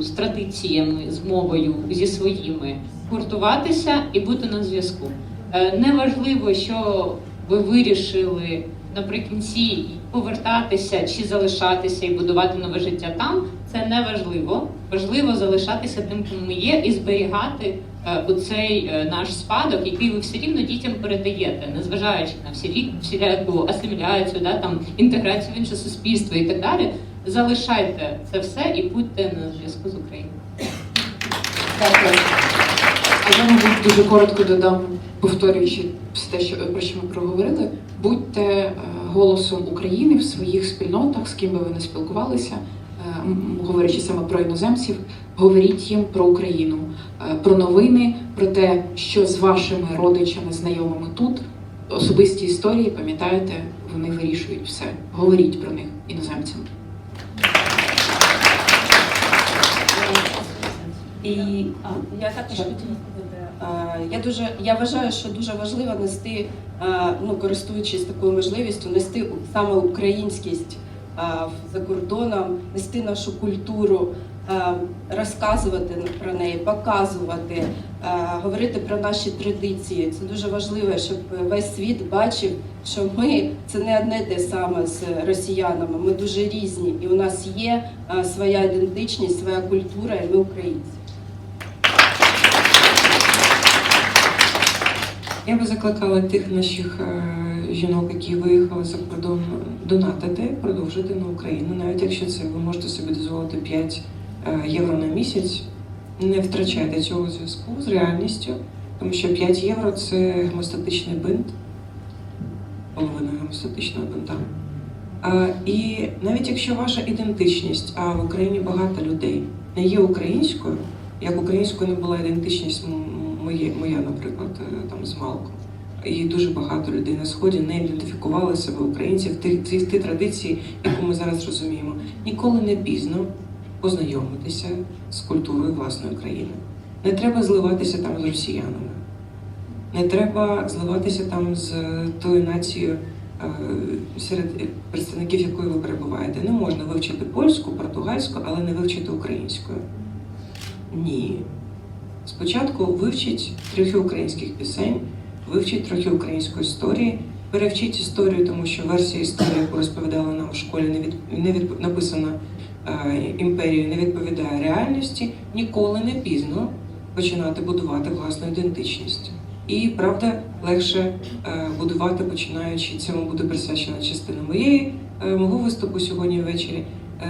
з традиціями, з мовою, зі своїми, гуртуватися і бути на зв'язку. Е, Неважливо, що ви вирішили наприкінці повертатися чи залишатися і будувати нове життя там. Це не важливо. Важливо залишатися тим, ким ми є, і зберігати е, оцей е, наш спадок, який ви все рівно дітям передаєте, незважаючи на всі всіляку асиміляцію, да, там інтеграцію в інше суспільство і так далі. Залишайте це все і будьте на зв'язку з Україною. Дякую. А я, мабуть, дуже коротко додам, повторюючи все що про що ми проговорили. Будьте е, голосом України в своїх спільнотах, з ким би ви не спілкувалися, е, говорячи саме про іноземців, говоріть їм про Україну, е, про новини, про те, що з вашими родичами, знайомими тут, особисті історії, пам'ятаєте, вони вирішують все. Говоріть про них іноземцям. І а, я також хотіла сказати, я дуже я вважаю, що дуже важливо нести, а, ну користуючись такою можливістю, нести саме українськість а, за кордоном, нести нашу культуру, а, розказувати про неї, показувати, а, говорити про наші традиції. Це дуже важливо, щоб весь світ бачив, що ми це не одне те саме з росіянами. Ми дуже різні, і у нас є а, своя ідентичність, своя культура, і ми українці. Я би закликала тих наших е, жінок, які виїхали за кордон, донатити, продовжити на Україну, навіть якщо це ви можете собі дозволити 5 е, євро на місяць. Не втрачайте цього зв'язку з реальністю, тому що 5 євро це гемостатичний бинт, половина гемостатичного бинта. А, і навіть якщо ваша ідентичність, а в Україні багато людей не є українською, як українською не була ідентичність м- моє, моя, наприклад, е, там з Малком. І дуже багато людей на сході не ідентифікували себе українців ті, ті, традиції, яку ми зараз розуміємо. Ніколи не пізно познайомитися з культурою власної країни. Не треба зливатися там з росіянами. Не треба зливатися там з тою нацією, е, серед представників якої ви перебуваєте. Не можна вивчити польську, португальську, але не вивчити українською. Ні. Спочатку вивчіть трохи українських пісень, вивчіть трохи української історії, перевчіть історію, тому що версія історії, яку розповідали нам у школі, не від не від написана е, імперією, не відповідає реальності. Ніколи не пізно починати будувати власну ідентичність. І правда, легше е, будувати, починаючи цьому буде присвячена частина моєї е, мого виступу сьогодні ввечері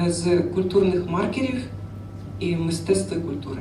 е, з культурних маркерів і мистецтва культури.